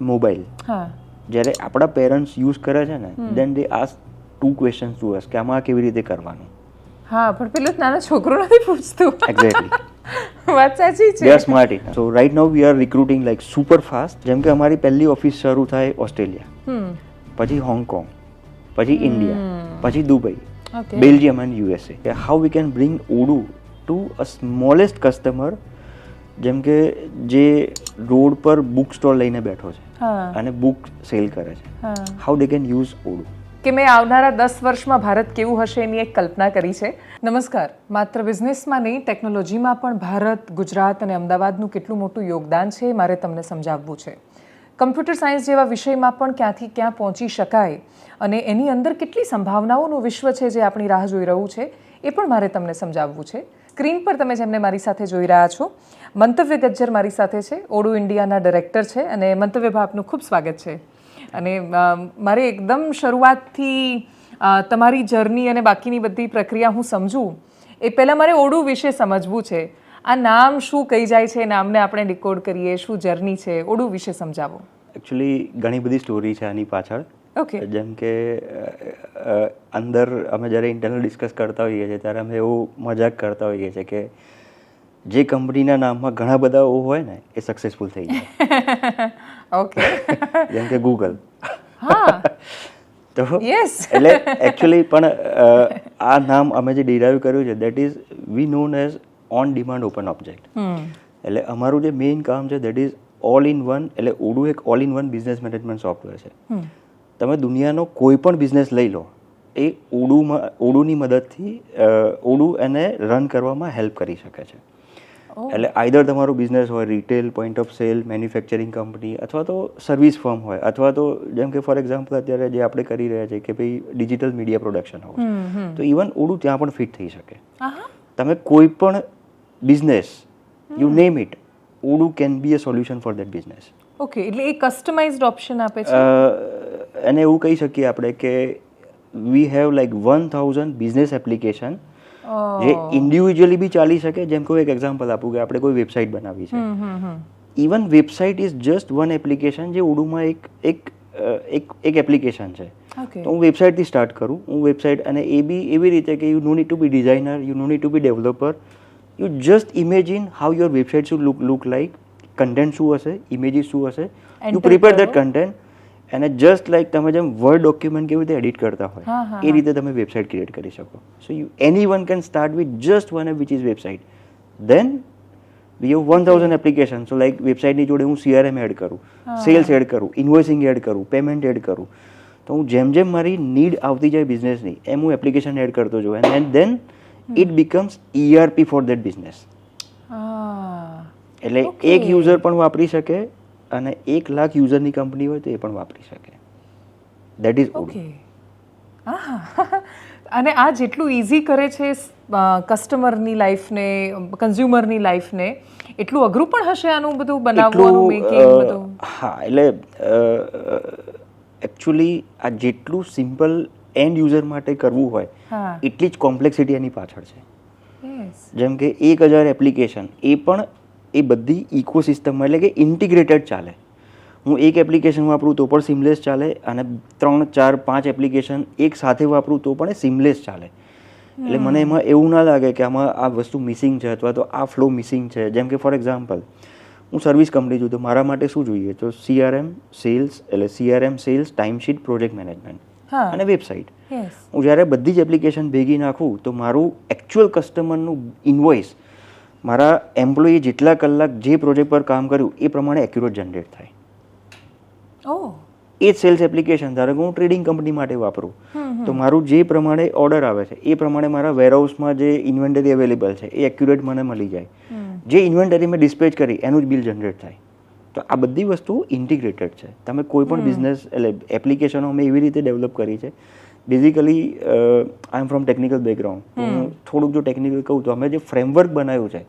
Mobile. જ્યારે આપણા parents use કરે છે ને then they ask two question to us કે આમાં કેવી રીતે કરવાનું. હા પણ પેલો નાનો છોકરો નથી પૂછતું. એક્ઝેક્ટલી વાત સાચી છે. Yes Marty so right now we are recruiting like super fast જેમ કે અમારી પહેલી ઓફિસ શરૂ થાય ઓસ્ટ્રેલિયા. પછી હોંગકોંગ પછી ઇન્ડિયા પછી Dubai Belgium and USA how we can bring Odoo to a smallest customer જેમ કે જે રોડ પર બુક સ્ટોલ લઈને બેઠો છે અને બુક સેલ કરે છે. હા. How they can use Odoo કે મેં આવનારા દસ વર્ષમાં ભારત કેવું હશે એની એક કલ્પના કરી છે. નમસ્કાર. માત્ર બિઝનેસમાં નહીં ટેકનોલોજીમાં પણ ભારત ગુજરાત અને અમદાવાદનું કેટલું મોટું યોગદાન છે મારે તમને સમજાવવું છે. કમ્પ્યુટર સાયન્સ જેવા વિષયમાં પણ ક્યાંથી ક્યાં પહોંચી શકાય અને એની અંદર કેટલી સંભાવનાઓનું વિશ્વ છે જે આપણી રાહ જોઈ રહ્યું છે એ પણ મારે તમને સમજાવવું છે. સ્ક્રીન પર તમે જેમને મારી સાથે જોઈ રહ્યા છો, મંતવ્ય ગજ્જર મારી સાથે છે, ઓડુ ઇન્ડિયાના ડાયરેક્ટર છે અને મંતવ્ય ભા ખૂબ સ્વાગત છે. અને મારે એકદમ શરૂઆતથી તમારી જર્ની અને બાકીની બધી પ્રક્રિયા હું સમજું, એ પહેલાં મારે ઓડુ વિશે સમજવું છે. આ નામ શું કહી જાય છે, નામને આપણે ડિકોડ કરીએ, શું જર્ની છે, ઓડુ વિશે સમજાવો. એકચ્યુઅલી ઘણી બધી સ્ટોરી છે આની પાછળ. ઓકે. જેમ કે અંદર અમે જ્યારે ઇન્ટરનલ ડિસ્કસ કરતા હોઈએ છીએ ત્યારે અમે એવું મજાક કરતા હોઈએ છીએ કે જે કંપનીના નામમાં ઘણા બધા ઓ હોય ને એ સક્સેસફુલ થઈ જાય. ઓકે. જેમ કે ગૂગલ હા. તો યસ એટલે એકચ્યુઅલી પણ આ નામ અમે જે ડિરાઈવ કર્યું છે that is we known as on demand open object એટલે અમારું જે મેઇન કામ છે that is all in one એટલે ઓડુ એક all in one business management software છે. તમે દુનિયાનો કોઈ પણ બિઝનેસ લઈ લો એ ઓડુમાં ઓડુની મદદથી ઓડુ એને રન કરવામાં હેલ્પ કરી શકે છે. એટલે આઈધર તમારું બિઝનેસ હોય retail point of sale manufacturing company અથવા તો સર્વિસ ફર્મ હોય અથવા તો જેમ કે ફોર એક્ઝામ્પલ અત્યારે જે આપણે કરી રહ્યા છીએ કે ભાઈ ડિજિટલ મીડિયા પ્રોડક્શન હમ તો ઇવન ઓડું ત્યાં પણ ફિટ થઈ શકે. તમે કોઈ પણ business you name it Odoo can be a solution for that business okay એટલે એ કસ્ટમાઇઝ્ડ ઓપ્શન આપે છે? એને એવું કહી શકીએ આપણે કે we have like one thousand business application Oh. જે ઇન્ડિવિજ્યુઅલી બી ચાલી શકે. જેમ કે એક એક્ઝામ્પલ આપું કે આપણે કોઈ વેબસાઇટ બનાવી છે. Even website is just one application જે ઉડુમાં એક એક એક એક એપ્લિકેશન છે. તો હું વેબસાઇટથી સ્ટાર્ટ કરું. હું વેબસાઇટ અને એ બી એવી રીતે કે you no need to be designer you no need to be developer you just imagine how your website should look look like content શું હશે ઇમેજીસ શું હશે? You prepare. દેટ કન્ટેન્ટ અને જસ્ટ લાઈક તમે જેમ વર્ડ ડોક્યુમેન્ટ કેવી રીતે edit કરતા હોય એ રીતે તમે વેબસાઇટ ક્રિએટ કરી શકો. So you anyone can start with just one which is website then we have one thousand application so like વેબસાઇટની જોડે હું સીઆરએમ એડ કરું સેલ્સ એડ કરું ઇન્વોઇસિંગ એડ કરું પેમેન્ટ એડ કરું. તો હું જેમ જેમ મારી નીડ આવતી જાય બિઝનેસની એમ હું એપ્લિકેશન એડ કરતો જાઉં. And then it becomes ERP for that business એટલે એક યુઝર પણ વાપરી શકે અને એક લાખ યુઝરની કંપની હોય તો એ પણ વાપરી શકે. દેટ ઇઝ ઓકે અને આ જેટલું ઇઝી કરે છે કસ્ટમરની લાઈફને કન્ઝ્યુમરની લાઈફને એટલું અઘરું પણ હશે આનું બધું બનાવવાનું મેકિંગ બધું? હા એટલે એકચ્યુઅલી આ જેટલું સિમ્પલ એન્ડ યુઝર માટે કરવું હોય એટલી જ કોમ્પ્લેક્સિટી એની પાછળ છે. જેમ કે એક હજાર એપ્લિકેશન એ પણ એ બધી ઇકોસિસ્ટમમાં એટલે કે ઇન્ટિગ્રેટેડ ચાલે. હું એક એપ્લિકેશન વાપરું તો પણ સિમલેસ ચાલે અને ત્રણ ચાર પાંચ એપ્લિકેશન એક સાથે વાપરું તો પણ એ સિમલેસ ચાલે. એટલે મને એમાં એવું ના લાગે કે આમાં આ વસ્તુ મિસિંગ છે અથવા તો આ ફ્લો મિસિંગ છે. જેમ કે ફોર એક્ઝામ્પલ હું સર્વિસ કંપની છું તો મારા માટે શું જોઈએ? તો સીઆરએમ સેલ્સ એટલે CRM sales timesheet project management હા. અને વેબસાઇટ હું જ્યારે બધી જ એપ્લિકેશન ભેગી નાખું તો મારું એકચ્યુઅલ કસ્ટમરનું ઇન્વોઇસ મારા એમ્પ્લોયી જેટલા કલાક જે પ્રોજેક્ટ પર કામ કર્યું એ પ્રમાણે એક્યુરેટ જનરેટ થાય. એ જ સેલ્સ એપ્લિકેશન ધારો કે હું ટ્રેડિંગ કંપની માટે વાપરું તો મારું જે પ્રમાણે ઓર્ડર આવે છે એ પ્રમાણે મારા વેરહાઉસમાં જે ઇન્વેન્ટરી અવેલેબલ છે એ એક્યુરેટ મને મળી જાય. જે ઇન્વેન્ટરી મેં ડિસ્પેચ કરી એનું જ બિલ જનરેટ થાય. તો આ બધી વસ્તુ ઇન્ટિગ્રેટેડ છે. તમે કોઈ પણ બિઝનેસ એટલે એપ્લિકેશનો અમે એવી રીતે ડેવલપ કરી છે. Basically I am from technical background હું થોડુંક જો ટેકનિકલ કહું તો અમે જે ફ્રેમવર્ક બનાવ્યું છે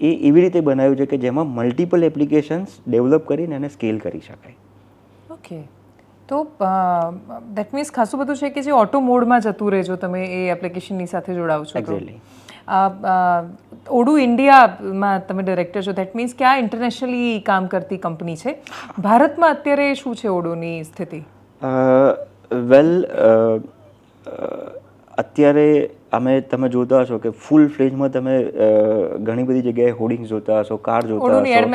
એ એવી રીતે બનાવ્યું છે કે જેમાં મલ્ટિપલ એપ્લિકેશન્સ ડેવલપ કરીને એને સ્કેલ કરી શકાય. ઓકે તો દેટ મીન્સ ખાસું બધું છે કે જે ઓટો મોડમાં જતું રહેજો તમે એ એપ્લિકેશનની સાથે જોડાવ છો એક્ઝેક્ટલી ઓડુ ઇન્ડિયામાં તમે ડાયરેક્ટર છો દેટ મીન્સ કે આ ઇન્ટરનેશનલી કામ કરતી કંપની છે. ભારતમાં અત્યારે શું છે ઓડોની સ્થિતિ? વેલ અત્યારે અમે તમે જોતા હશો કે ફૂલ ફ્લેજમાં તમે ઘણી બધી જગ્યાએ હોર્ડિંગ્સ જોતા હશો કાર જોતા હશો.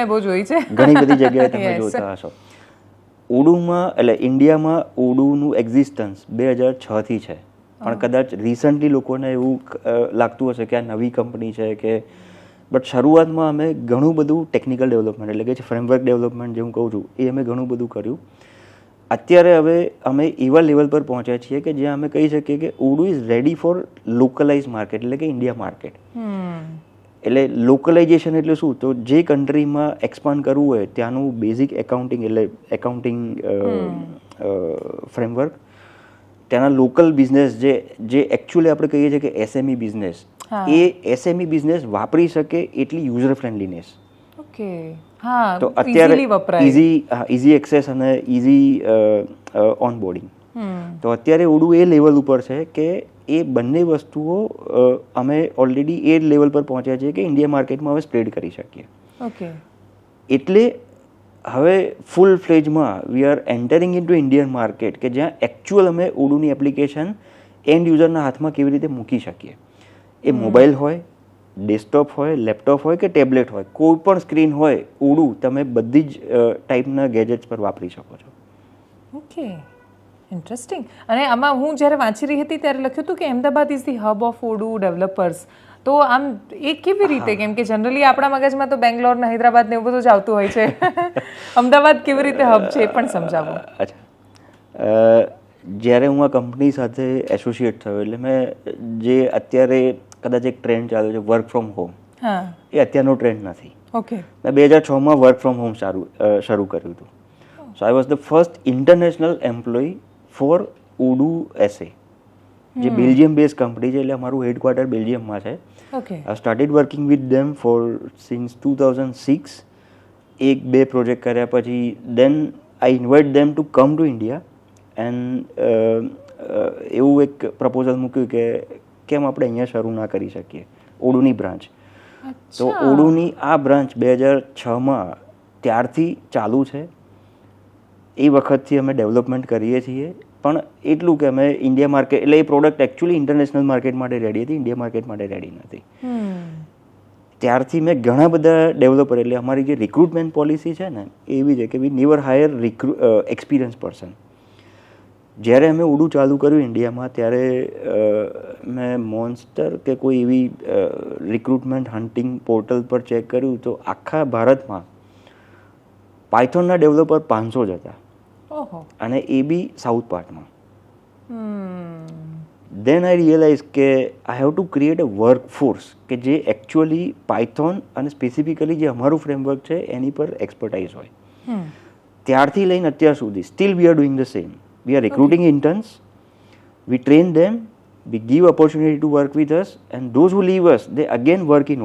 ઘણી બધી જગ્યાએ તમે જોતા હશો. ઉડુમાં એટલે ઇન્ડિયામાં ઉડુનું એક્ઝિસ્ટન્સ બે હજાર છથી છે. પણ કદાચ રિસન્ટલી લોકોને એવું લાગતું હશે કે આ નવી કંપની છે કે બટ શરૂઆતમાં અમે ઘણું બધું ટેકનિકલ ડેવલપમેન્ટ એટલે કે ફ્રેમવર્ક ડેવલપમેન્ટ જે હું કહું છું એ અમે ઘણું બધું કર્યું. અત્યારે હવે અમે એવા લેવલ પર પહોંચ્યા છીએ કે જ્યાં અમે કહી શકીએ કે Odoo is ready for localise market એટલે કે ઇન્ડિયા માર્કેટ હમ. એટલે લોકલાઇઝેશન એટલે શું? તો જે કન્ટ્રીમાં એક્સપાન્ડ કરવું હોય ત્યાંનું બેઝિક એકાઉન્ટિંગ એટલે એકાઉન્ટિંગ ફ્રેમવર્ક ત્યાંના લોકલ બિઝનેસ જે જે એકચ્યુઅલી આપણે કહીએ છીએ કે એસએમઈ બિઝનેસ હા. એ એસએમઈ બિઝનેસ વાપરી શકે એટલી યુઝર ફ્રેન્ડલીનેસ ઓકે તો અત્યારે ઇઝી ઇઝી એક્સેસ અને ઇઝી ઓન બોર્ડિંગ તો અત્યારે ઓડું એ લેવલ ઉપર છે કે એ બંને વસ્તુઓ અમે ઓલરેડી એ લેવલ પર પહોંચ્યા છીએ કે ઇન્ડિયા માર્કેટમાં હવે સ્પ્રેડ કરી શકીએ. ઓકે એટલે હવે full ફ્લેજમાં we are entering into Indian market કે જ્યાં એકચ્યુઅલ અમે ઓડુની એપ્લિકેશન એન્ડ યુઝરના હાથમાં કેવી રીતે મૂકી શકીએ. એ મોબાઈલ હોય ડેસ્કટોપ હોય લેપટોપ હોય કે ટેબ્લેટ હોય કોઈ પણ સ્ક્રીન હોય ઉડું તમે બધી જ ટાઈપના ગેજેટ્સ પર વાપરી શકો છો. ઓકે. ઇન્ટરેસ્ટિંગ અને આમાં હું જ્યારે વાંચી રહી હતી ત્યારે લખ્યું હતું કે Ahmedabad is the hub of Odoo developers તો આમ એ કેવી રીતે? કેમ કે જનરલી આપણા મગજમાં તો બેંગ્લોર ને હૈદરાબાદ ને એવું બધું જ આવતું હોય છે. અમદાવાદ કેવી રીતે હબ છે એ પણ સમજાવો. અચ્છા. જ્યારે હું આ કંપની સાથે એસોસિએટ થયો એટલે મેં જે અત્યારે કદાચ એક ટ્રેન્ડ ચાલ્યો છે વર્ક ફ્રોમ હોમ એ અત્યારનો ટ્રેન્ડ નથી. ઓકે મેં બે હજાર છમાં વર્ક ફ્રોમ હોમ સારું શરૂ કર્યું હતું. So I was the first international employ for Odoo SA જે બેલ્જિયમ બેઝ કંપની છે એટલે અમારું હેડક્વાર્ટર બેલ્જિયમમાં છે. Okay I started working with them for since two thousand six એક બે પ્રોજેક્ટ કર્યા પછી then I invite them to come to India and એવું એક પ્રપોઝલ મૂક્યું કે કેમ આપણે અહીંયા શરૂ ના કરી શકીએ? ઓડુની બ્રાન્ચ. તો ઓડુની આ બ્રાન્ચ બે હજાર છમાં ત્યારથી ચાલુ છે. એ વખતથી અમે ડેવલપમેન્ટ કરીએ છીએ. પણ એટલું કે અમે ઇન્ડિયા માર્કેટ એટલે એ પ્રોડક્ટ એકચ્યુઅલી ઇન્ટરનેશનલ માર્કેટ માટે રેડી હતી ઇન્ડિયા માર્કેટ માટે રેડી નથી. ત્યારથી મેં ઘણા બધા ડેવલપર એટલે અમારી જે રિક્રુટમેન્ટ પોલિસી છે ને એવી છે કે we never hire recruit experience person જ્યારે અમે ઉડું ચાલુ કર્યું ઇન્ડિયામાં ત્યારે મેં મોન્સ્ટર કે કોઈ એવી રિક્રુટમેન્ટ હન્ટિંગ પોર્ટલ પર ચેક કર્યું તો આખા ભારતમાં પાયથોનના ડેવલપર પાંચસો જ હતા. અને એ બી સાઉથ પાર્ટમાં દેન આઈ રિયલાઇઝ કે I have to create a workforce કે જે એકચ્યુઅલી પાયથોન અને સ્પેસિફિકલી જે અમારું ફ્રેમવર્ક છે એની પર એક્સપર્ટાઇઝ હોય. ત્યારથી લઈને અત્યાર સુધી still we are doing the same we are recruiting okay. We train train we we give opportunity work work us us, and those leave us they again again work in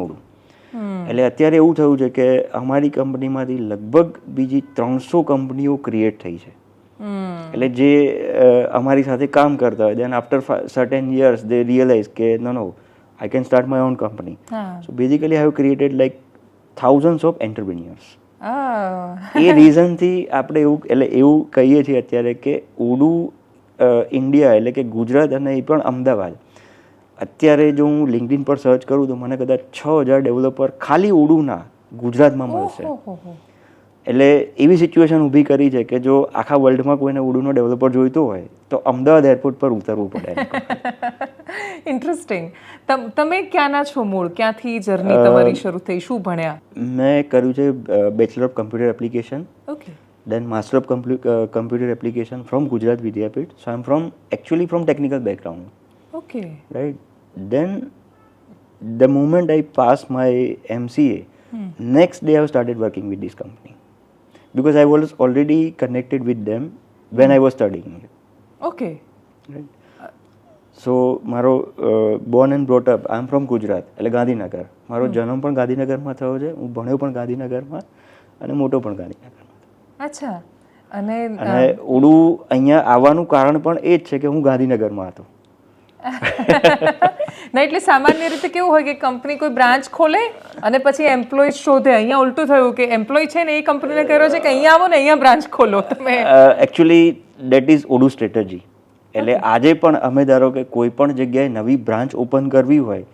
હમ એટલે અત્યારે એવું થયું છે કે અમારી કંપનીમાંથી લગભગ બીજી ત્રણસો કંપનીઓ ક્રિએટ થઈ છે. એટલે જે અમારી સાથે કામ કરતા હોય then after certain years they realise કે no no I can start my own company so basically I have created like thousands of entrepreneurs આ એ રીઝનથી આપણે એવું એટલે એવું કહીએ છીએ અત્યારે કે ઉડુ ઇન્ડિયા એટલે કે ગુજરાત અને એ પણ અમદાવાદ. અત્યારે જો હું લિંકડિન પર સર્ચ કરું તો મને કદાચ છ હજાર ડેવલપર ખાલી ઉડુના ગુજરાતમાં મળશે. એટલે એવી સિચ્યુએશન ઊભી કરી છે કે જો આખા વર્લ્ડમાં કોઈને ઉડુનો ડેવલપર જોઈતો હોય તો અમદાવાદ એરપોર્ટ પર ઉતરવું પડે. ઇન્ટરેસ્ટિંગ તમે ક્યાંના છો મૂળ ક્યાંથી જર્ની તમારી શરૂ થઈ શું ભણ્યા મેં કર્યું છે bachelor of computer application okay then master of computer application from Gujarat Vidyapith so I am from actually from technical background okay right then the moment i passed my mca next day i started working with this company because i was already connected with them when i was studying okay right so મારો born and brought up I am from Gujarat એટલે ગાંધીનગર. મારો જન્મ પણ ગાંધીનગરમાં થયો છે હું ભણ્યો પણ ગાંધીનગરમાં અને મોટો પણ ગાંધીનગરમાં. અચ્છા. અને અને ઓડું અહીંયા આવવાનું કારણ પણ એ જ છે કે હું ગાંધીનગરમાં હતો. ના એટલે સામાન્ય રીતે કેવું હોય કે કંપની કોઈ બ્રાન્ચ ખોલે અને પછી એમ્પ્લોય શોધે. અહીંયા ઉલટું થયું કે એમ્પ્લોય છે ને એ કંપનીને કર્યો છે કે અહીંયા આવો ને અહીંયા બ્રાન્ચ ખોલો. તમે actually that is Odoo strategy એટલે આજે પણ અમે ધારો કે કોઈ પણ જગ્યાએ નવી બ્રાન્ચ ઓપન કરવી હોય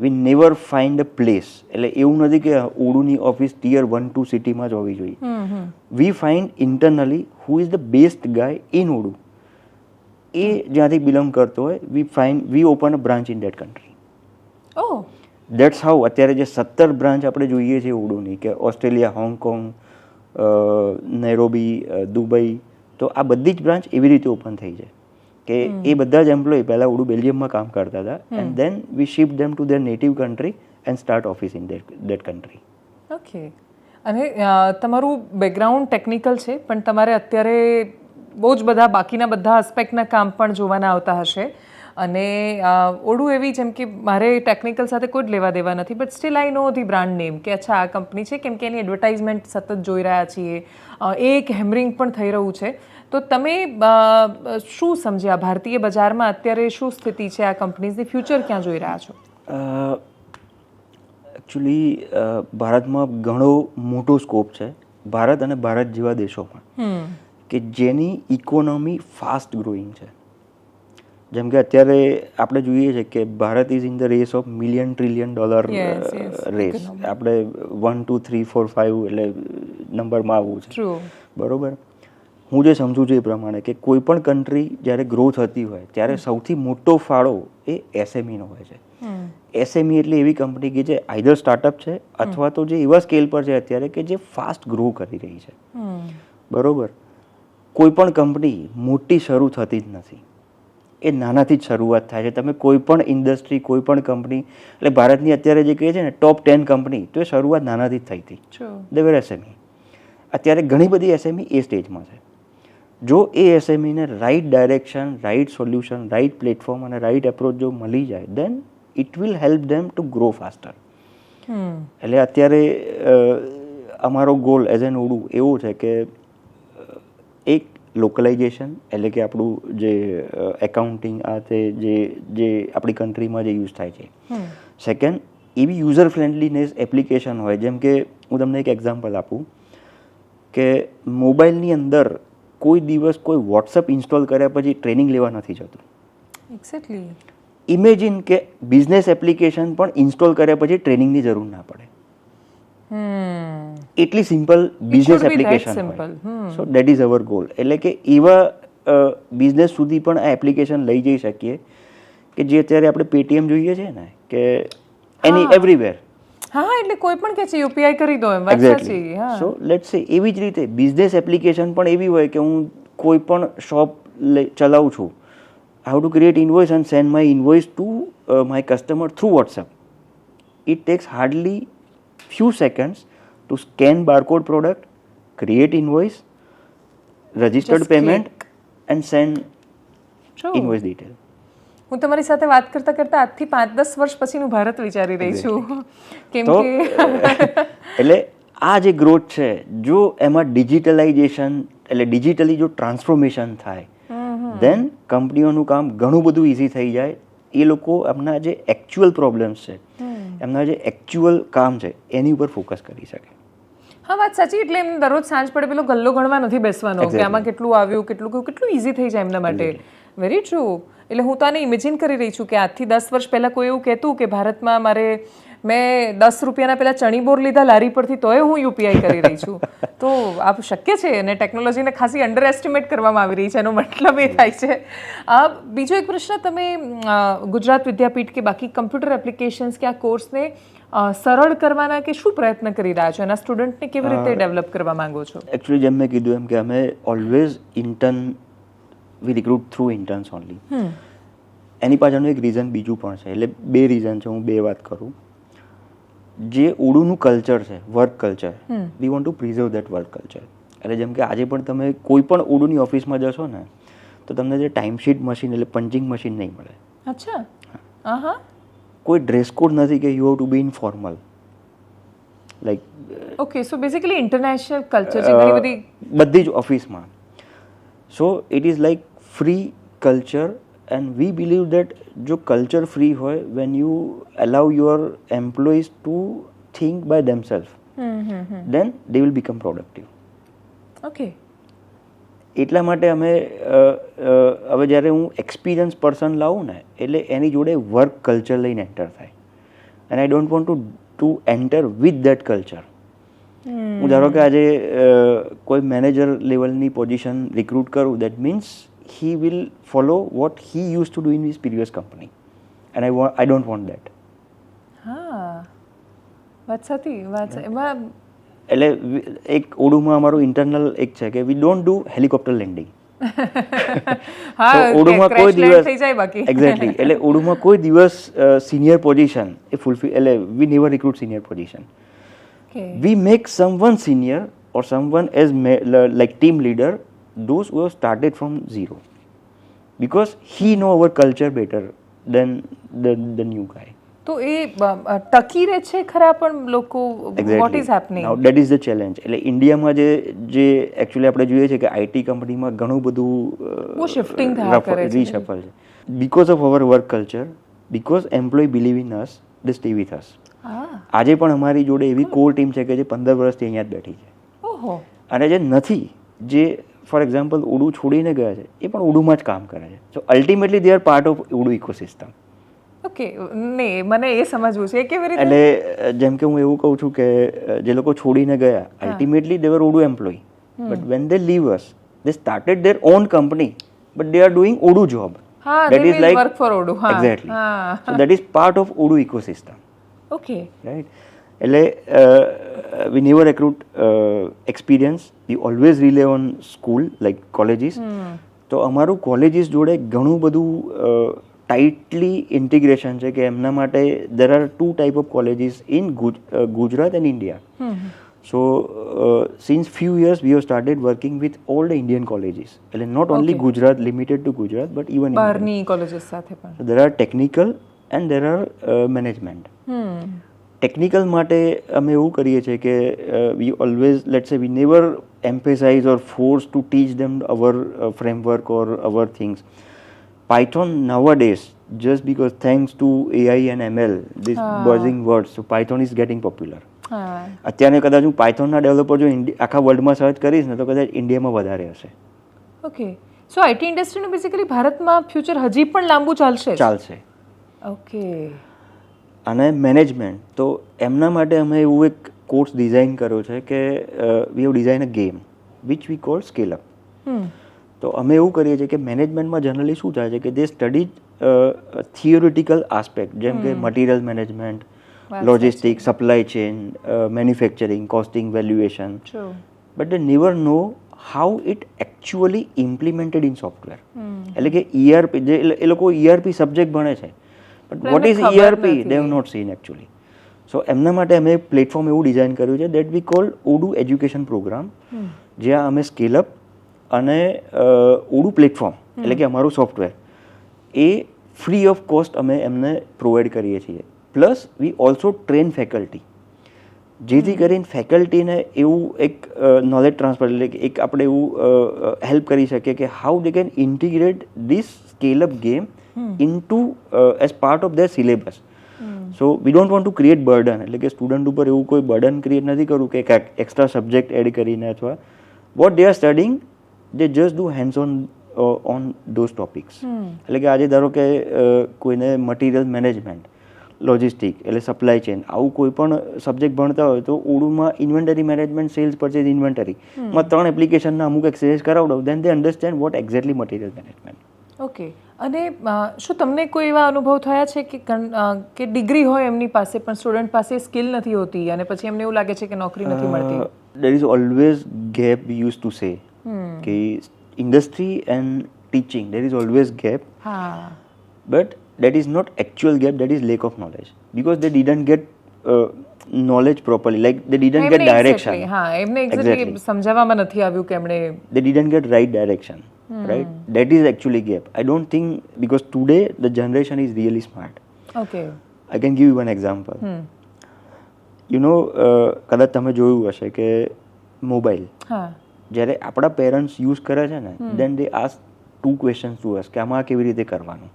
we never find a place એટલે એવું નથી કે ઓડુની ઓફિસ ટીયર વન ટુ સિટીમાં જ હોવી જોઈએ. We find internally who is the best guy in Odoo એ જ્યાંથી બિલોંગ કરતો હોય we find we open a branch in that country oh that's how અત્યારે જે સત્તર બ્રાન્ચ આપણે જોઈએ છીએ ઉડુની કે ઓસ્ટ્રેલિયા હોંગકોંગ નૈરોબી દુબઈ તો આ બધી જ બ્રાન્ચ એવી રીતે ઓપન થઈ છે કે એ બધા જ એમ્પ્લોય પહેલાં ઉડુ બેલ્જિયમમાં કામ કરતા હતા. And then we ship them to their native country and start office in that country okay અને તમારું બેકગ્રાઉન્ડ ટેકનિકલ છે પણ તમારે અત્યારે બહુ જ બધા બાકીના બધા આસ્પેક્ટના કામ પણ જોવાના આવતા હશે. અને ઓળું ઓડું એવી જેમ કે મારે ટેકનિકલ સાથે કોઈ જ લેવા દેવા નથી but still I know the brand name કે અચ્છા આ કંપની છે કેમ કે એની એડવર્ટાઇઝમેન્ટ સતત જોઈ રહ્યા છીએ. એ એક હેમરિંગ પણ થઈ રહ્યું છે. તો તમે શું સમજ્યા? ભારતીય બજારમાં અત્યારે શું સ્થિતિ છે? આ કંપનીઝની ફ્યુચર ક્યાં જોઈ રહ્યા છો? એકચ્યુઅલી ભારતમાં ઘણો મોટો સ્કોપ છે. ભારત અને ભારત જેવા દેશોમાં પણ. કે જેની ઇકોનોમી ફાસ્ટ ગ્રોઈંગ છે. જેમ કે અત્યારે આપણે જોઈએ છે કે Bharat is in the race of million trillion dollar race આપણે one two three four five એટલે નંબરમાં આવવું છે. બરોબર? હું જે સમજુ છું એ પ્રમાણે કે કોઈ પણ કન્ટ્રી જ્યારે ગ્રો થતી હોય ત્યારે સૌથી મોટો ફાળો એ એસએમઈનો હોય છે. એસએમઈ એટલે એવી કંપની કે જે આઈધર સ્ટાર્ટઅપ છે અથવા તો જે એવા સ્કેલ પર છે અત્યારે કે જે ફાસ્ટ ગ્રો કરી રહી છે. બરોબર? કોઈ પણ કંપની મોટી શરૂ થતી જ નથી. એ નાનાથી જ શરૂઆત થાય છે. તમે કોઈ પણ ઇન્ડસ્ટ્રી કોઈ પણ કંપની એટલે ભારતની અત્યારે જે કહે છે ને ટોપ ટેન કંપની તો એ શરૂઆત નાનાથી જ થઈ હતી. ટ્રુ દેવર એસએમઈ અત્યારે ઘણી બધી એસએમઈ એ સ્ટેજમાં છે. જો એ એસએમઈને right direction right solution right platform અને રાઈટ એપ્રોચ જો મળી જાય then it will help them to grow faster એટલે અત્યારે અમારો ગોલ એઝ એન ઉડુ એવો છે કે એક લોકલાઇઝેશન એટલે કે આપણું જે એકાઉન્ટિંગ આ તે જે જે આપણી કન્ટ્રીમાં જે યુઝ થાય છે. સેકન્ડ એવી યુઝર ફ્રેન્ડલીનેસ એપ્લિકેશન હોય જેમ કે હું તમને એક એક્ઝામ્પલ આપું કે મોબાઈલની અંદર કોઈ દિવસ કોઈ વોટ્સઅપ ઇન્સ્ટોલ કર્યા પછી ટ્રેનિંગ લેવા નથી જતું. એક્ઝેક્ટલી ઇમેજિન કે બિઝનેસ એપ્લિકેશન પણ ઇન્સ્ટોલ કર્યા પછી ટ્રેનિંગની જરૂર ના પડે. એટલી simple business application. So that is our goal એટલે કે એવા બિઝનેસ સુધી પણ આ એપ્લિકેશન લઈ જઈ શકીએ કે જે અત્યારે આપણે પેટીએમ જોઈએ છે ને કે એની એવરીવેર હા એટલે કોઈ પણ કે છે યુપીઆઈ કરી દો એમ. હા. સો લેટ સે એવી જ રીતે બિઝનેસ એપ્લિકેશન પણ એવી હોય કે હું કોઈ પણ શોપ ચલાવું છું. How to create invoice and send my invoice to my customer through WhatsApp it takes hardly few seconds to scan barcode product create invoice registered payment and send invoice True. હું તમારી સાથે વાત કરતા કરતા આજથી પાંચ દસ વર્ષ પછીનું ભારત વિચારી રહી છું. કેમ કે એટલે આ જે ગ્રોથ છે જો એમાં ડિજિટલાઇઝેશન એટલે ડિજિટલી જો ટ્રાન્સફોર્મેશન થાય દેન કંપનીઓનું કામ ઘણું બધું ઇઝી થઈ જાય. એ લોકો એમના જે એકચ્યુઅલ પ્રોબ્લેમ્સ છે એમના જે એકચ્યુઅલ કામ છે એની ઉપર ફોકસ કરી શકે. હા વાત સાચી એટલે એમને દરરોજ સાંજ પડે પેલો ગલ્લો ગણવા નથી બેસવાનો કે આમાં કેટલું આવ્યું કેટલું કેટલું ઇઝી થઈ જાય એમના માટે. વેરી ટ્રુ એટલે હું તો આને ઇમેજિન કરી રહી છું કે આજથી દસ વર્ષ પહેલાં કોઈ એવું કહેતું કે ભારતમાં મારે મેં દસ રૂપિયાના પેલા ચણીબોર લીધા લારી પરથી તોય હું યુપીઆઈ કરી રહી છું. તો આ શક્ય છે અને ટેકનોલોજીને ખાસી અંડર એસ્ટિમેટ કરવામાં આવી રહી છે એનો મતલબ એ થાય છે. આ બીજો એક પ્રશ્ન તમે ગુજરાત વિદ્યાપીઠ કે બાકી કમ્પ્યુટર એપ્લિકેશન્સ કે આ કોર્સને સરળ કરવાના કે શું પ્રયત્ન કરી રહ્યા છો? એના સ્ટુડન્ટને કેવી રીતે ડેવલપ કરવા માંગો છો? એકચ્યુઅલી જેમ મેં કીધું એમ કે અમે always intern we recruit through interns only એની પાછળનું એક રીઝન બીજું પણ છે. એટલે બે રીઝન છે હું બે વાત કરું. જે ઉડુનું કલ્ચર છે work culture we want to preserve that work culture એટલે જેમ કે આજે પણ તમે કોઈ પણ ઉડુની ઓફિસમાં જશો ને તો તમને જે ટાઈમશીટ મશીન એટલે પંચિંગ મશીન નહીં મળે. અચ્છા. કોઈ ડ્રેસ કોડ નથી કે you have to be in formal like okay so basically international culture છે બધી બધી જ ઓફિસમાં so it is like free culture and we believe that જો કલ્ચર ફ્રી હોય when you allow your employees to think by themselves then they will become productive okay એટલા માટે અમે હવે જ્યારે હું એક્સપિરિયન્સ પર્સન લાવું ને એટલે એની જોડે વર્ક કલ્ચર લઈને એન્ટર થાય. And I don't want to to enter with that culture હું ધારો કે આજે કોઈ મેનેજર લેવલની પોઝિશન રિક્રુટ કરું that means he will follow what he use to do in his previous company and I I don't want that હા. વાત સાચી વાત એમાં એટલે એક ઓડુમાં અમારું ઇન્ટરનલ એક છે કે we don't do helicopter landing ઓડુમાં કોઈ દિવસ એક્ઝેક્ટલી એટલે ઓડુમાં કોઈ દિવસ સિનિયર પોઝિશન એ ફૂલફિલ એટલે we never recruit senior position Okay. we make someone senior or someone as like team leader those who have started from zero because he know our culture better than the the new guy તો એ ટકી રહે છે ખરા પણ લોકો what is happening now that is the challenge એટલે ઇન્ડિયામાં જે જે એકચ્યુઅલી આપણે જોઈએ છે કે આઈટી કંપનીમાં ઘણું બધું shifting થયા કરે છે. રીશફલ છે because of our work culture because employee believe in us they stay with us આજે પણ અમારી જોડે એવી કોર ટીમ છે કે જે પંદર વર્ષથી અહીંયા જ બેઠી છે. અને જે નથી જે ફોર એક્ઝામ્પલ ઉડુ છોડીને ગયા છે એ પણ ઉડુમાં જ કામ કરે છે. So ultimately they are part of Odoo ecosystem okay નહીં મને એ સમજવું છે. કેવી રીતે? એટલે જેમ કે હું એવું કહું છું કે જે લોકો છોડીને ગયા ultimately they were Odoo employee but when they leave us they started their own company but they are doing Odoo job હા That લાઈક like- work હા એક્ઝેક્ટલી હા. So that is part of Odoo ecosystem okay right એટલે we never recruit experience we always rely on school like colleges તો અમારું colleges જોડે ઘણું બધું ટાઇટલી ઇન્ટિગ્રેશન છે કે એમના માટે there are two type of colleges in Gujarat and India so since few years we have started working with all the Indian colleges એટલે not only Gujarat limited to Gujarat but even બહારની colleges સાથે પણ. There are technical and there are management. Technical માટે અમે એવું કરીએ છીએ કે we always let's say we never emphasise or force to teach them our framework or our things Python nowadays just because thanks to AI and ML હા. Buzzing word so Python is getting popular હા. અત્યારે કદાચ હું પાયથોનના developer જો આખા વર્લ્ડમાં search કરીશ ને તો કદાચ ઇન્ડિયામાં વધારે હશે. ઓકે સો આઈટી ઇન્ડસ્ટ્રીનું બેઝિકલી ભારતમાં ફ્યુચર હજી પણ લાંબુ ચાલશે ચાલશે. ઓકે અને મેનેજમેન્ટ તો એમના માટે અમે એવું એક કોર્સ ડિઝાઇન કર્યો છે કે we have design a game which we call scale up તો અમે એવું કરીએ છીએ કે મેનેજમેન્ટમાં જનરલી શું થાય છે કે દે સ્ટડી થિયોરિટિકલ આસ્પેક્ટ જેમ કે material management logistic supply chain manufacturing costing valuation but they never know how it actually implemented in software એટલે કે ઈઆરપી જે એ લોકો ઈઆરપી સબ્જેક્ટ ભણે છે. But what is ERP. They have not seen actually so એમના માટે અમે એક પ્લેટફોર્મ એવું ડિઝાઇન કર્યું છે that we call Odoo education program જ્યાં અમે સ્કેલ અપ અને ઉડુ પ્લેટફોર્મ એટલે કે અમારું સોફ્ટવેર એ ફ્રી ઓફ કોસ્ટ અમે એમને પ્રોવાઈડ કરીએ છીએ. Plus we also train faculty જેથી કરીને ફેકલ્ટીને એવું એક નોલેજ ટ્રાન્સફર એટલે કે એક આપણે એવું હેલ્પ કરી શકીએ કે how they can integrate this scale up game in to as part of their syllabus so we don't want to create burden એટલે કે સ્ટુડન્ટ ઉપર એવું કોઈ બર્ડન ક્રિએટ નથી કરવું કે એક એક્સ્ટ્રા સબ્જેક્ટ એડ કરીને અથવા what they are studying they just do hands on on those topics એટલે કે આજે ધારો કે કોઈને મટીરિયલ મેનેજમેન્ટ લોજિસ્ટિક એટલે સપ્લાય ચેન આવું કોઈ પણ સબ્જેક્ટ ભણતા હોય તો ઓડુમાં inventory management sales purchase inventory માં ત્રણ એપ્લિકેશનના અમુક exercise કરાવડો then they understand what exactly material management okay અને શું તમને કોઈ એવા અનુભવ થયા છે કે કે ડિગ્રી હોય એમની પાસે પણ સ્ટુડન્ટ પાસે સ્કિલ નથી હોતી અને પછી એમને એવું લાગે છે કે નોકરી નથી મળતી there is always gap use to say કે industry and teaching there is always gap હા not actual gap that is lack of knowledge because they didn't get uh, knowledge properly like they didn't get એમને direction exactly, હા એમને. Exactly સમજાવવામાં નથી આવ્યું કે એમણે they didn't get right direction right? That is actually gap. I don't think because today the generation is really smart. Okay. i can give you one example. Hmm you know uh, કદાચ તમે જોયું હશે કે mobile જ્યારે આપણા parents use કરે છે ને then they ask to question to us કે આમાં કેવી રીતે કરવાનું?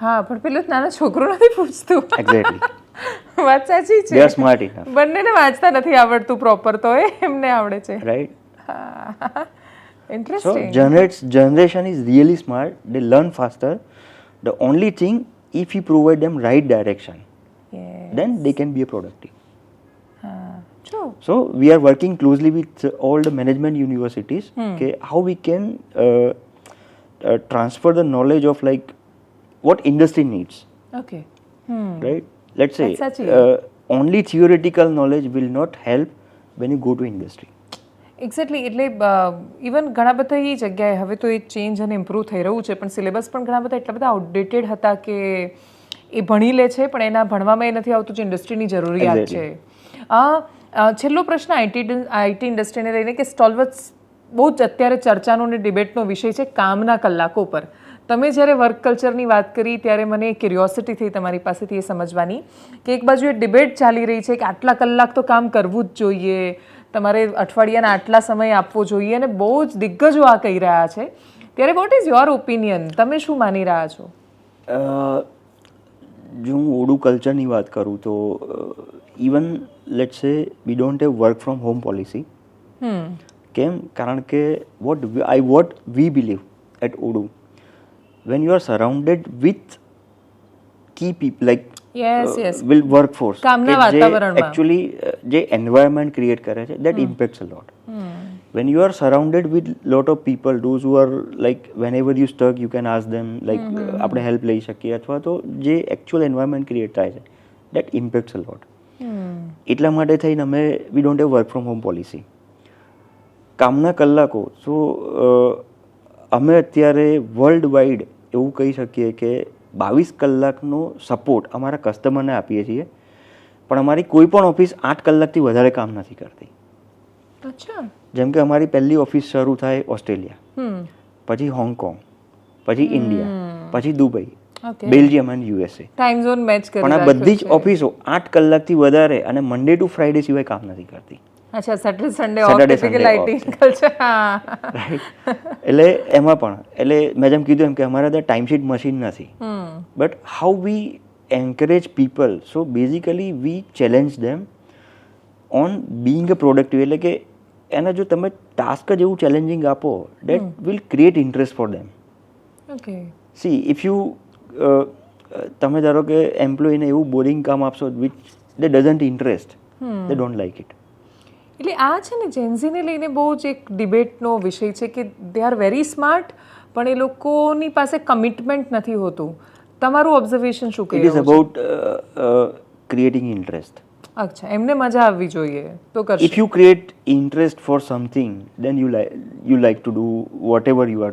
હા પણ પેલું નાના છોકરો નથી પૂછતું. એક્ઝેક્ટલી વાત સાચી છે. સ્માર્ટ ઇનફ બંનેને વાંચતા નથી આવડતું પ્રોપર તો એમને આવડે છે. રાઈટ હા. Interesting. So generates generation is really smart. They learn faster. The only thing if you provide them right direction, yes. then they can be productive. Ah, true. So we are working closely with all the management universities. Hmm. Okay, how we can uh, uh, transfer the knowledge of like what industry needs. Okay. Hmm. Right. Let's say uh, only theoretical knowledge will not help when you go to industry. Exactly એટલે even ઘણા બધા એ જગ્યાએ હવે તો એ change અને improve થઈ રહ્યું છે પણ સિલેબસ પણ ઘણા બધા એટલા બધા આઉટડેટેડ હતા કે એ ભણી લે છે પણ એના ભણવામાં એ નથી આવતું જે ઇન્ડસ્ટ્રીની જરૂરિયાત છે. અ, છેલ્લો પ્રશ્ન આઈટી આઈટી ઇન્ડસ્ટ્રીને લઈને કે સ્ટોલવર્સ બહુ જ અત્યારે ચર્ચાનો અને ડિબેટનો વિષય છે કામના કલાકો પર. તમે જ્યારે વર્ક કલ્ચરની વાત કરી ત્યારે મને ક્યુરિયોસિટી થઈ તમારી પાસેથી એ સમજવાની કે એક બાજુ એ ડિબેટ ચાલી રહી છે કે આટલા કલાક તો કામ કરવું જ જોઈએ તમારે અઠવાડિયાના આટલા સમય આપવો જોઈએ અને બહુ જ દિગ્ગજો આ કહી રહ્યા છે. ત્યારે વોટ ઇઝ યોર ઓપિનિયન તમે શું માની રહ્યા છો? જો હું ઓડુ કલ્ચરની વાત કરું તો even let say we don't have work from home. Policy કેમ? કારણ કે what I what we believe at Odoo. When you are surrounded with key people like yes yes will work force કામના વાતાવરણમાં. Actually જે environment create કરે છે that impacts a lot when you are surrounded with lot of people those who are like whenever you stuck you can ask them like આપણે help લઈ શકીએ અથવા તો જે એકચ્યુઅલ એન્વાયરમેન્ટ ક્રિએટ થાય છે દેટ ઇમ્પેક્ટ્સ અ લોટ એટલા માટે થઈને અમે we don't have work from home policy કામના કલાકો સો અમે અત્યારે વર્લ્ડ વાઇડ એવું કહી શકીએ કે બાવીસ કલાકનો સપોર્ટ અમારા કસ્ટમરને આપીએ છીએ. પણ અમારી કોઈ પણ ઓફિસ આઠ કલાકથી વધારે કામ નથી કરતી. જેમ કે અમારી પહેલી ઓફિસ શરૂ થાય ઓસ્ટ્રેલિયા. પછી હોંગકોંગ પછી ઇન્ડિયા પછી Dubai Belgium and USA. Time zone match કરી પણ આ બધી જ ઓફિસો આઠ કલાકથી વધારે અને મંડે ટુ ફ્રાઈડે સિવાય કામ નથી કરતી. અચ્છા સેટરડે સન્ડે આઈટી કલ્ચર એટલે એમાં પણ એટલે મેં જેમ કીધું એમ કે અમારા ત્યાં ટાઈમશીટ મશીન નથી. But how we encourage people so basically we challenge them on being productive એટલે કે એના જો તમે ટાસ્ક જ એવું ચેલેન્જિંગ આપો that will create interest for them okay see if you તમે ધારો કે એમ્પ્લોયીને એવું બોરિંગ કામ આપશો which they doesn't interest they don't like it એટલે આ છે ને જેન્ઝીને લઈને બહુ જ એક ડિબેટનો વિષય છે કે દે આર વેરી સ્માર્ટ પણ એ લોકોની પાસે કમિટમેન્ટ નથી હોતું. તમારું ઓબ્ઝર્વેશન શું કહે ઇઝ અબાઉટ ક્રિએટિંગ ઇન્ટરેસ્ટ અચ્છા એમને મજા આવવી જોઈએ તો કરશે. If you create interest for something then you like you like to do whatever you are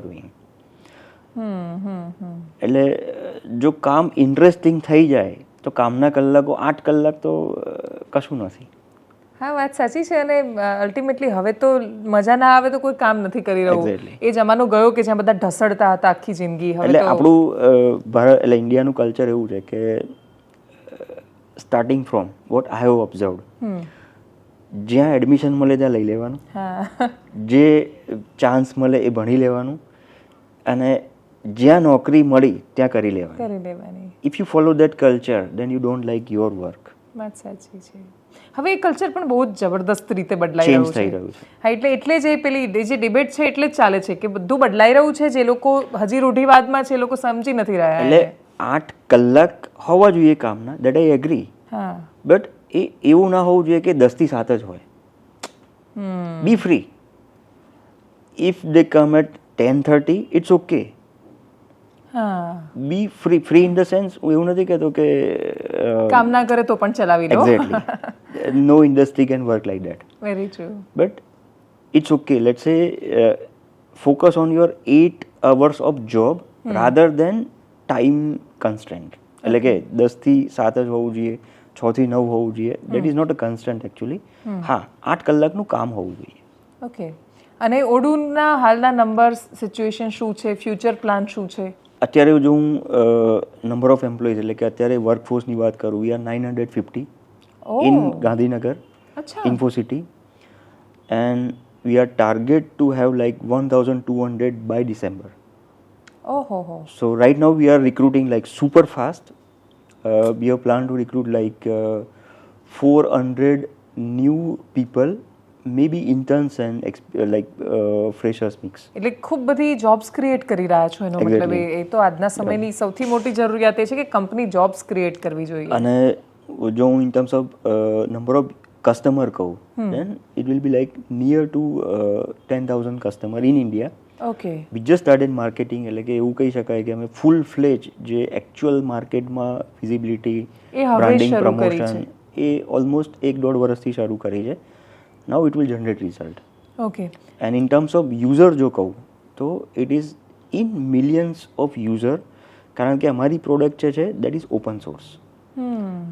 hmm એટલે જો કામ ઇન્ટરેસ્ટિંગ થઈ જાય તો કામના કલાકો આઠ કલાક તો કશું નથી. હા વાત સાચી છે અને અલ્ટિમેટલી હવે તો મજા ના આવે તો કોઈ કામ નથી કરી રહ્યું. એ જમાનો ગયો કે જ્યાં બધા ઢસડતા હતા આખી જિંદગી. હવે એટલે આપણું ભારત એટલે ઇન્ડિયાનું કલ્ચર એવું છે કે starting from what I have observed જ્યાં એડમિશન મળે ત્યાં લઈ લેવાનું. જે ચાન્સ મળે એ ભણી લેવાનું. અને જ્યાં નોકરી મળી ત્યાં કરી લેવાની. કરી લેવાની. If you follow that culture then you don't like your work. વાત સાચી છે. હવે એ કલ્ચર પણ બહુ જ જબરદસ્ત રીતે બદલાઈ રહ્યું છે. હા એટલે એટલે જે પેલી જે ડિબેટ છે એટલે જ ચાલે છે કે બધું બદલાઈ રહ્યું છે જે લોકો હજી રૂઢિવાદમાં છે એ લોકો સમજી નથી રહ્યા એટલે આઠ કલાક હોવા જોઈએ કામના દેટ આઈ એગ્રી હા. બટ એ એવું ના હોવું જોઈએ કે દસથી સાત જ હોય. Be free if they come at ten thirty it's okay be free free in the sense હું એવું નથી કહેતો કે કામ ના કરે તો પણ ચલાવી લો. Exactly no industry can work like that very true but it's okay let's say focus on your your hours of job rather rather time time એટલે કે દસથી સાત જ હોવું જોઈએ છ થી નવ હોવું જોઈએ that is not a constant actually હા આઠ કલાકનું કામ હોવું જોઈએ. ઓકે અને ઓડુના હાલના નંબર્સ સિચ્યુએશન શું છે? ફ્યુચર પ્લાન શું છે? અત્યારે જો હું નંબર ઓફ એમ્પ્લોઈઝ એટલે કે અત્યારે વર્કફોર્સની વાત કરું we are nine hundred fifty. In Gandhinagar Infocity and we are target to have like one thousand two hundred by December so So right now we are recruiting like super fast. Uh, we have planned to recruit like uh, 400 new people, maybe be interns and like freshers mix એટલે ખૂબ બધી jobs create કરી રહ્યા છો એનો મતલબ એ એ તો આજના સમયની સૌથી મોટી જરૂરિયાત એ છે કે કંપની જોબ્સ ક્રિએટ કરવી જોઈએ. અને જો હું in terms of number of customer કહું then it will be like near to ten thousand customer in India okay we just started marketing એટલે કે એવું કહી શકાય કે અમે ફૂલ ફ્લેજ જે એકચ્યુઅલ માર્કેટમાં વિઝિબિલિટી બ્રાન્ડિંગ પ્રમોશન એ ઓલમોસ્ટ એક દોઢ વર્ષથી શરૂ કરી છે. Now it will generate result okay and in terms of user જો કહું તો it is in millions of user કારણ કે અમારી પ્રોડક્ટ જે છે that is open source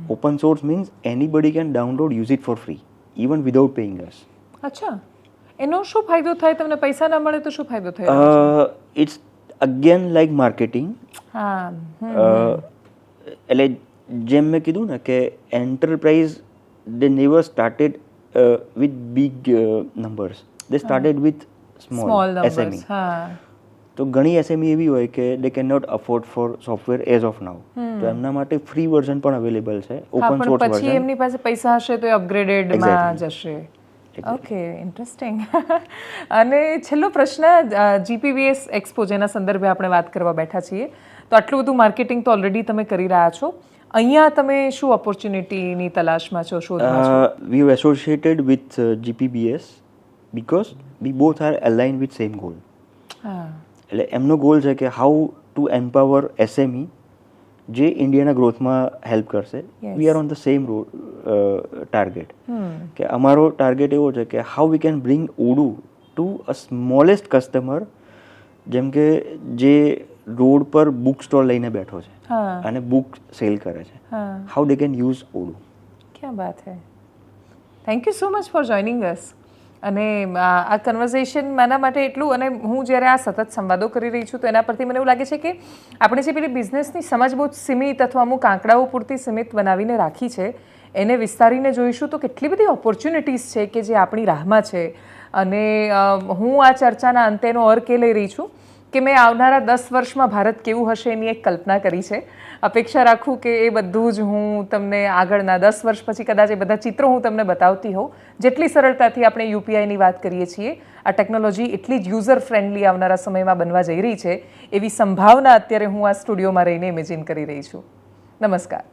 open source means anybody can download use it for free even without paying us અચ્છા એનો શું ફાયદો થાય? તમને પૈસા ના મળે તો શું ફાયદો થાય? ઇટ્સ અગેન લાઈક માર્કેટિંગ એટલે જેમ મેં કીધું ને કે enterprise they never started with big numbers they started with small small numbers SME હા તો ઘણી એસએમઈ એવી હોય કે they can not afford for software as of now તો એમના માટે ફ્રી વર્ઝન પણ અવેલેબલ છે. ઓપન સોર્સ વર્ઝન પછી એમની પાસે પૈસા હશે તો એ અપગ્રેડેડમાં જશે. ઓકે ઇન્ટરેસ્ટિંગ અને છેલ્લો પ્રશ્ન જીપીવીએસ એક્સપો જેના સંદર્ભે આપણે વાત કરવા બેઠા છીએ. તો આટલું બધું માર્કેટિંગ તો ઓલરેડી તમે કરી રહ્યા છો. અહીંયા તમે શું ઓપોર્ચ્યુનિટીની તલાશમાં છો શોધમાં છો? Associated with GPBS because we both are align with same goal એટલે એમનો ગોલ છે કે હાઉ ટુ એમ્પાવર એસએમઈ જે ઇન્ડિયાના ગ્રોથમાં હેલ્પ કરશે. We are on the same target હમ કે અમારો ટાર્ગેટ એવો છે કે how we can bring Odoo to a smallest customer જેમ કે જે રોડ પર બુક સ્ટોલ લઈને બેઠો છે હા. અને બુક સેલ કરે છે. હા. How they can use Odoo ક્યાં વાત હે? Thank you so much for joining us અને આ આ કન્વર્ઝેશન મારા માટે એટલું અને હું જ્યારે આ સતત સંવાદો કરી રહી છું તો એના પરથી મને એવું લાગે છે કે આપણે જે પેલી બિઝનેસની સમજ બહુ સીમિત અથવા અમુક આંકડાઓ પૂરતી સીમિત બનાવીને રાખી છે એને વિસ્તારીને જોઈશું તો કેટલી બધી ઓપોર્ચ્યુનિટીઝ છે કે જે આપણી રાહમાં છે. અને હું આ ચર્ચાના અંતેનો અર્ક એ લઈ રહી છું. કે મેં આવનારા દસ વર્ષમાં ભારત કેવું હશે એની એક કલ્પના કરી છે. અપેક્ષા રાખું કે એ બધું જ હું તમને આગળના દસ વર્ષ પછી કદાચ એ બધા ચિત્રો હું તમને બતાવતી હોઉં. જેટલી સરળતાથી આપણે યુપીઆઈની વાત કરીએ છીએ, આ ટેકનોલોજી એટલી જ યુઝર ફ્રેન્ડલી આવનારા સમયમાં બનવા જઈ રહી છે, એવી સંભાવના અત્યારે હું આ સ્ટુડિયોમાં રહીને ઇમેજિન કરી રહી છું. નમસ્કાર.